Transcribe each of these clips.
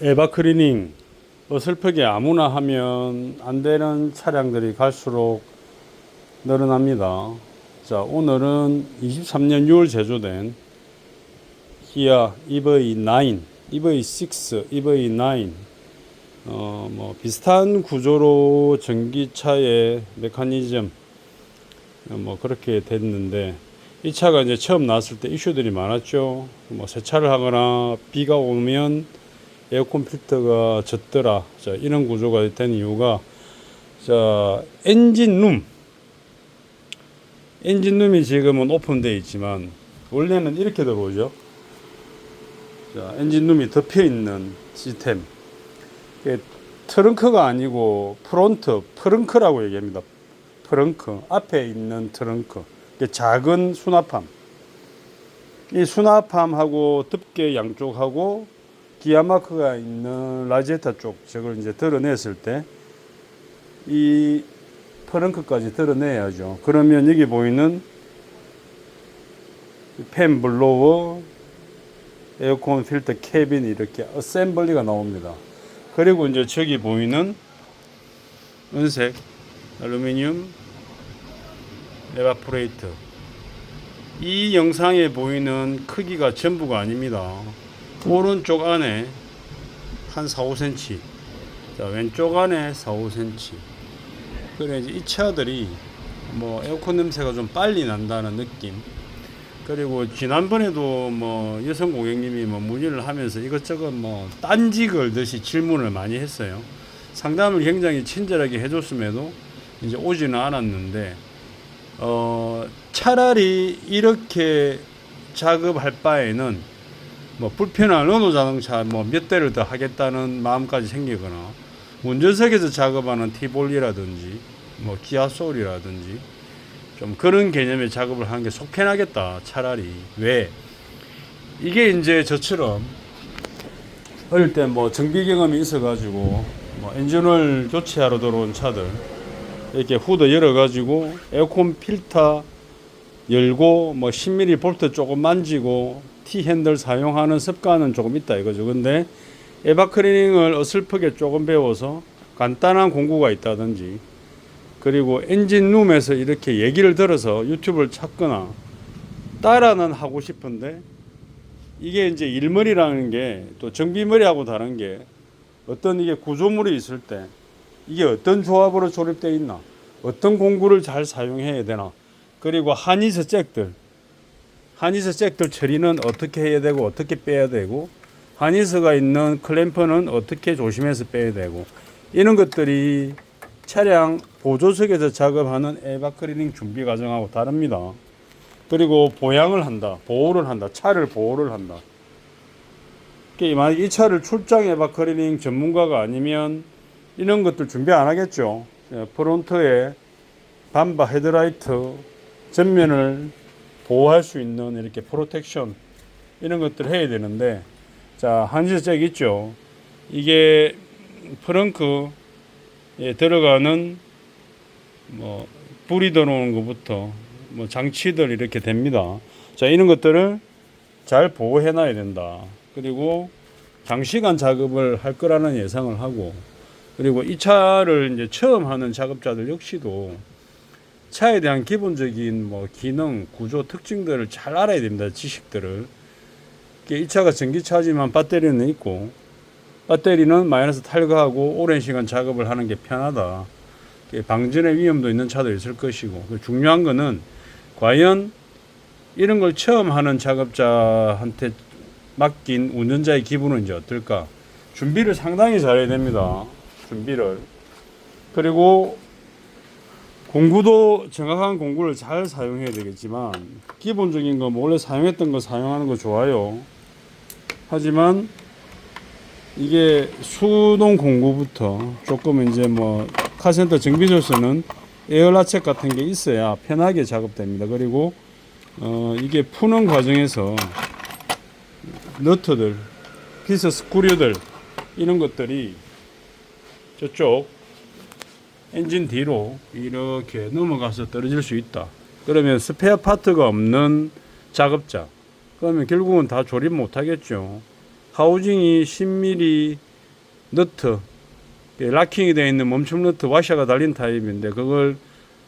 에바 클리닝 어설프게 아무나 하면 안 되는 차량들이 갈수록 늘어납니다. 자, 오늘은 23년 6월 제조된 기아 EV9, EV6, EV9 어, 뭐 비슷한 구조로 전기차의 메커니즘 어, 뭐 그렇게 됐는데 이 차가 이제 처음 나왔을 때 이슈들이 많았죠. 뭐 세차를 하거나 비가 오면 에어컨 필터가 젖더라. 자, 이런 구조가 된 이유가 자, 엔진룸 엔진룸이 지금은 오픈되어 있지만 원래는 이렇게 들어오죠. 자, 엔진룸이 덮여 있는 시스템. 트렁크가 아니고 프론트, 프렁크라고 얘기합니다. 프렁크 앞에 있는 트렁크. 작은 수납함. 이 수납함하고 덮개 양쪽하고 기아 마크가 있는 라제타 쪽 저걸 이제 드러냈을 때이 프렁크까지 드러내야죠. 그러면 여기 보이는 팬 블로워, 에어컨 필터 캐빈 이렇게 어셈블리가 나옵니다. 그리고 이제 저기 보이는 은색 알루미늄 에바포레이터 이 영상에 보이는 크기가 전부가 아닙니다. 오른쪽 안에 한 4, 5cm 자, 왼쪽 안에 4, 5cm 그래 이제 이 차들이 뭐 에어컨 냄새가 좀 빨리 난다는 느낌. 그리고 지난번에도 뭐 여성 고객님이 뭐 문의를 하면서 이것저것 뭐 딴지 걸듯이 질문을 많이 했어요. 상담을 굉장히 친절하게 해줬음에도 이제 오지는 않았는데 어 차라리 이렇게 작업할 바에는 뭐 불편한 르노 자동차 뭐 몇 대를 더 하겠다는 마음까지 생기거나 운전석에서 작업하는 티볼리라든지 뭐 기아 소울이라든지 좀 그런 개념의 작업을 하는 게 속 편하겠다 차라리. 왜? 이게 이제 저처럼 어릴 때 뭐 정비 경험이 있어가지고 뭐 엔진을 교체하러 들어온 차들 이렇게 후드 열어가지고 에어컨 필터 열고 뭐 10mm 볼트 조금 만지고 T 핸들 사용하는 습관은 조금 있다 이거죠. 근데 에바 클리닝을 어설프게 조금 배워서 간단한 공구가 있다든지 그리고 엔진룸에서 이렇게 얘기를 들어서 유튜브를 찾거나 따라는 하고 싶은데 이게 이제 일머리라는 게 또 정비머리하고 다른 게 어떤 이게 구조물이 있을 때 이게 어떤 조합으로 조립되어 있나 어떤 공구를 잘 사용해야 되나 그리고 한이서 잭들 한이서 잭들 처리는 어떻게 해야 되고 어떻게 빼야 되고 한이서가 있는 클램프는 어떻게 조심해서 빼야 되고 이런 것들이 차량 보조석에서 작업하는 에바클리닝 준비 과정하고 다릅니다. 그리고 보양을 한다, 보호를 한다, 차를 보호를 한다. 만약 이 차를 출장 에바클리닝 전문가가 아니면 이런 것들 준비 안 하겠죠. 예, 프론트에 반바 헤드라이트 전면을 보호할 수 있는 이렇게 프로텍션 이런 것들 해야 되는데 자 한지색 있죠. 이게 프렁크 에 들어가는 뭐 불이 들어오는 것부터 뭐 장치들 이렇게 됩니다. 자 이런 것들을 잘 보호해 놔야 된다. 그리고 장시간 작업을 할 거라는 예상을 하고 그리고 이 차를 이제 처음 하는 작업자들 역시도 차에 대한 기본적인 뭐 기능, 구조, 특징들을 잘 알아야 됩니다. 지식들을. 이 차가 전기차지만 배터리는 있고 배터리는 마이너스 탈거하고 오랜 시간 작업을 하는 게 편하다. 방전의 위험도 있는 차도 있을 것이고 그 중요한 거는 과연 이런 걸 처음 하는 작업자한테 맡긴 운전자의 기분은 이제 어떨까? 준비를 상당히 잘해야 됩니다. 준비를. 그리고 공구도 정확한 공구를 잘 사용해야 되겠지만 기본적인 거뭐 원래 사용했던 거 사용하는 거 좋아요. 하지만 이게 수동 공구부터 조금 이제 뭐 카센터 정비소서는 에어라책 같은 게 있어야 편하게 작업됩니다. 그리고 어 이게 푸는 과정에서 너트들, 피스 스크류들 이런 것들이 저쪽 엔진 뒤로 이렇게 넘어가서 떨어질 수 있다. 그러면 스페어 파트가 없는 작업자. 그러면 결국은 다 조립 못 하겠죠. 하우징이 10mm 너트 예, 락킹이 되어 있는 멈춤 너트 와샤가 달린 타입인데 그걸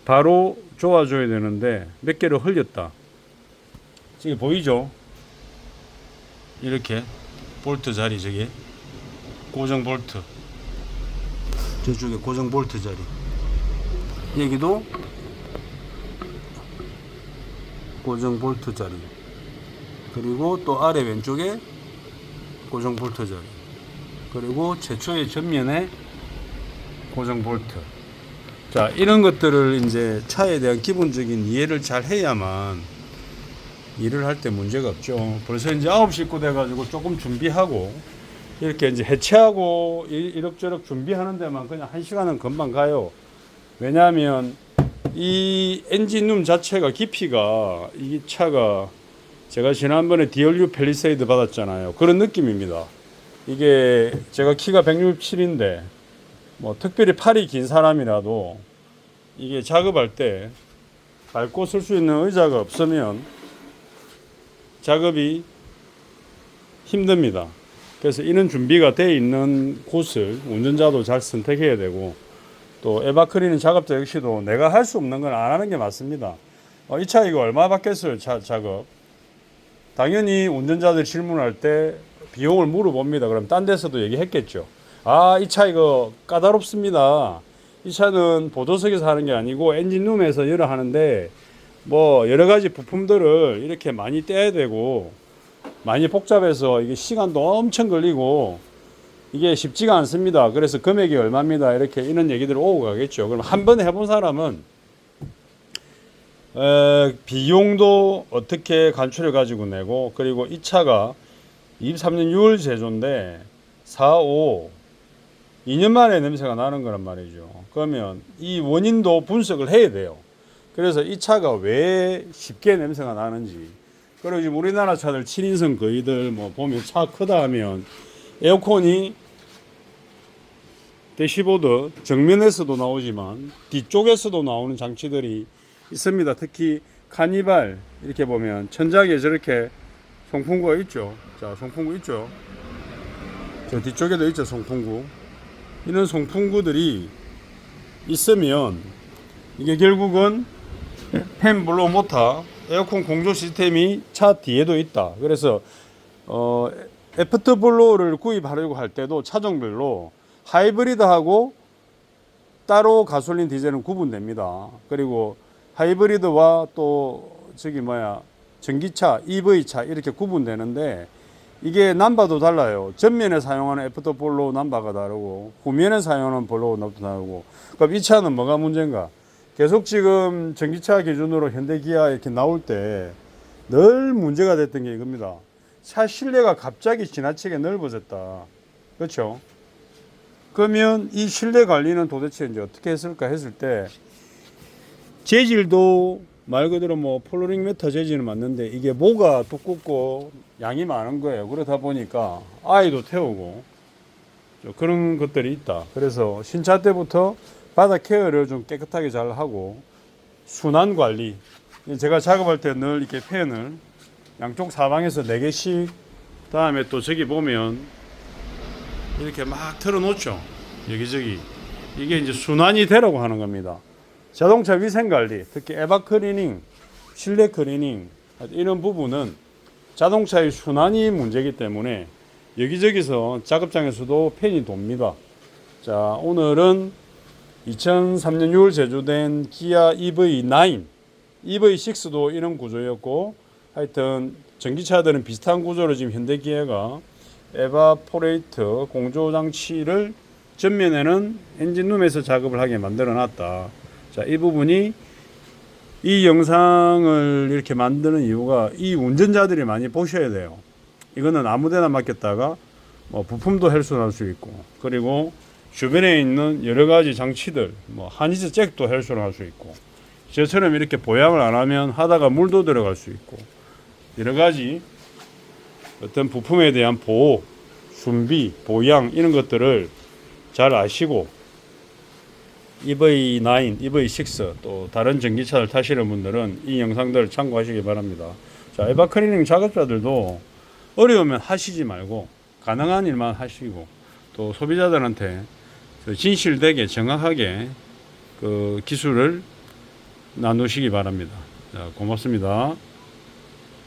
바로 조아줘야 되는데 몇 개를 흘렸다. 지금 보이죠? 이렇게 볼트 자리 저기 고정 볼트 저쪽에 고정 볼트 자리. 여기도 고정 볼트 자리. 그리고 또 아래 왼쪽에 고정 볼트 자리. 그리고 최초의 전면에 고정 볼트. 자 이런 것들을 이제 차에 대한 기본적인 이해를 잘 해야만 일을 할 때 문제가 없죠. 벌써 이제 9시 입고 돼가지고 조금 준비하고 이렇게 이제 해체하고 이- 이럭저럭 준비하는 데만 그냥 한 시간은 금방 가요 왜냐하면 이 엔진룸 자체가 깊이가 이 차가 제가 지난번에 DLU 펠리세이드 받았잖아요. 그런 느낌입니다. 이게 제가 키가 167인데 뭐 특별히 팔이 긴 사람이라도 이게 작업할 때 밟고 쓸 수 있는 의자가 없으면 작업이 힘듭니다. 그래서 이런 준비가 돼 있는 곳을 운전자도 잘 선택해야 되고 또 에바크리는 작업자 역시도 내가 할 수 없는 건 안 하는 게 맞습니다. 어, 이 차 이거 얼마 받겠어요, 차, 작업? 당연히 운전자들 질문할 때 비용을 물어봅니다. 그럼 딴 데서도 얘기했겠죠. 아, 이 차 이거 까다롭습니다. 이 차는 보조석에서 하는 게 아니고 엔진룸에서 열어 하는데 뭐 여러 가지 부품들을 이렇게 많이 떼야 되고 많이 복잡해서 이게 시간도 엄청 걸리고 이게 쉽지가 않습니다. 그래서 금액이 얼마입니다. 이렇게 이런 얘기들 오고 가겠죠. 그럼 한 번 해본 사람은 에, 비용도 어떻게 간출해 가지고 내고 그리고 이 차가 23년 6월 제조인데 4, 5 2년 만에 냄새가 나는 거란 말이죠. 그러면 이 원인도 분석을 해야 돼요. 그래서 이 차가 왜 쉽게 냄새가 나는지 그리고 지금 우리나라 차들 7인승 거의들 뭐 보면 차 크다 하면 에어컨이 대시보드 정면에서도 나오지만 뒤쪽에서도 나오는 장치들이 있습니다. 특히 카니발 이렇게 보면 천장에 저렇게 송풍구가 있죠. 자, 송풍구 있죠. 저 뒤쪽에도 있죠, 송풍구. 이런 송풍구들이 있으면 이게 결국은 팬 블로우 모터 에어컨 공조 시스템이 차 뒤에도 있다. 그래서 어, 애프터 블로우를 구입하려고 할 때도 차종별로 하이브리드하고 따로 가솔린 디젤은 구분됩니다. 그리고 하이브리드와 또 저기 뭐야 전기차, EV 차 이렇게 구분되는데 이게 남바도 달라요. 전면에 사용하는 애프터 블로우 남바가 다르고 후면에 사용하는 블로우 남바도 다르고 그럼 이 차는 뭐가 문제인가? 계속 지금 전기차 기준으로 현대 기아 이렇게 나올 때 늘 문제가 됐던 게 이겁니다. 차 실내가 갑자기 지나치게 넓어졌다. 그렇죠? 그러면 이 실내 관리는 도대체 이제 어떻게 했을까 했을 때 재질도 말 그대로 뭐 폴로링 메타 재질은 맞는데 이게 모가 두껍고 양이 많은 거예요. 그러다 보니까 아이도 태우고 좀 그런 것들이 있다. 그래서 신차 때부터 바닥 케어를 좀 깨끗하게 잘 하고 순환 관리. 제가 작업할 때 늘 이렇게 팬을 양쪽 사방에서 네 개씩 다음에 또 저기 보면 이렇게 막 틀어놓죠. 여기저기. 이게 이제 순환이 되라고 하는 겁니다. 자동차 위생 관리, 특히 에바 클리닝, 실내 클리닝 이런 부분은 자동차의 순환이 문제이기 때문에 여기저기서 작업장에서도 팬이 돕니다. 자, 오늘은 2003년 6월 제조된 기아 EV9, EV6도 이런 구조였고 하여튼 전기차들은 비슷한 구조로 지금 현대 기아가 에바포레이터 공조 장치를 전면에는 엔진룸에서 작업을 하게 만들어 놨다. 자, 이 부분이 이 영상을 이렇게 만드는 이유가 이 운전자들이 많이 보셔야 돼요. 이거는 아무데나 맡겼다가 뭐 부품도 헬손할 수 있고 그리고 주변에 있는 여러 가지 장치들 뭐 한이즈 잭도 헬손할 수 있고 저처럼 이렇게 보양을 안 하면 하다가 물도 들어갈 수 있고 여러 가지 어떤 부품에 대한 보호, 준비, 보양 이런 것들을 잘 아시고 EV9, EV6 또 다른 전기차를 타시는 분들은 이 영상들을 참고하시기 바랍니다. 자, 에바 클리닝 작업자들도 어려우면 하시지 말고 가능한 일만 하시고 또 소비자들한테 그 진실되게 정확하게 그 기술을 나누시기 바랍니다. 자, 고맙습니다.